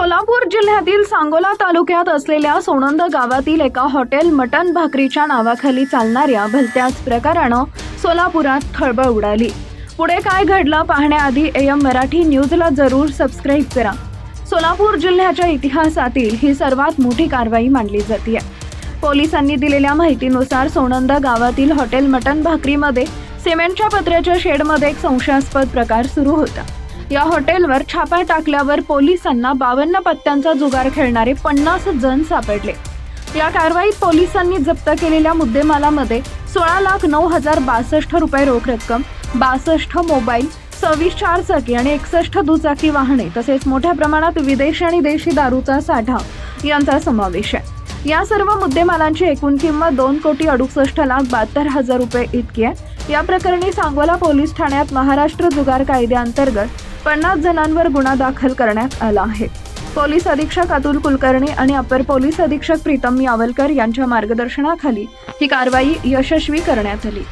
सोलापूर जिल्ह्यातील सांगोला तालुक्यात असलेल्या सोनंद गावातील एका हॉटेल मटन भाकरीच्या नावाखाली चालणाऱ्या भलत्याच प्रकारानं सोलापुरात खळबळ उडाली. पुढे काय घडलं पाहण्याआधी एम मराठी न्यूजला जरूर सबस्क्राईब करा. सोलापूर जिल्ह्याच्या इतिहासातील ही सर्वात मोठी कारवाई मानली जाते पोलिसांनी दिलेल्या माहितीनुसार सोनंद गावातील हॉटेल मटन भाकरीमध्ये सिमेंटच्या पत्र्याच्या शेडमध्ये एक संशयास्पद प्रकार सुरू होता. या हॉटेलवर छापा टाकल्यावर पोलिसांना बावन्न पत्त्यांचा जुगार खेळणारे पन्नास जण सापडले. या कारवाईत पोलिसांनी जप्त केलेल्या मुद्देमालामध्ये सोळा लाख नऊ हजार बासष्ट रुपये रोख रक्कम बासष्ट मोबाईल सव्वीस चार चाकी आणि एकसष्ट दुचाकी वाहने तसेच मोठ्या प्रमाणात विदेशी आणि देशी दारूचा साठा यांचा समावेश आहे. या सर्व मुद्देमालांची एकूण किंमत दोन कोटी अडुसष्ट लाख बहात्तर हजार रुपये इतकी आहे. या प्रकरणी सांगोला पोलीस ठाण्यात महाराष्ट्र जुगार कायद्याअंतर्गत पन्नास जणांवर गुन्हा दाखल करण्यात आला आहे. पोलीस अधीक्षक अतुल कुलकर्णी आणि अपर पोलीस अधीक्षक प्रीतम यावलकर यांच्या मार्गदर्शनाखाली ही कारवाई यशस्वी करण्यात आली.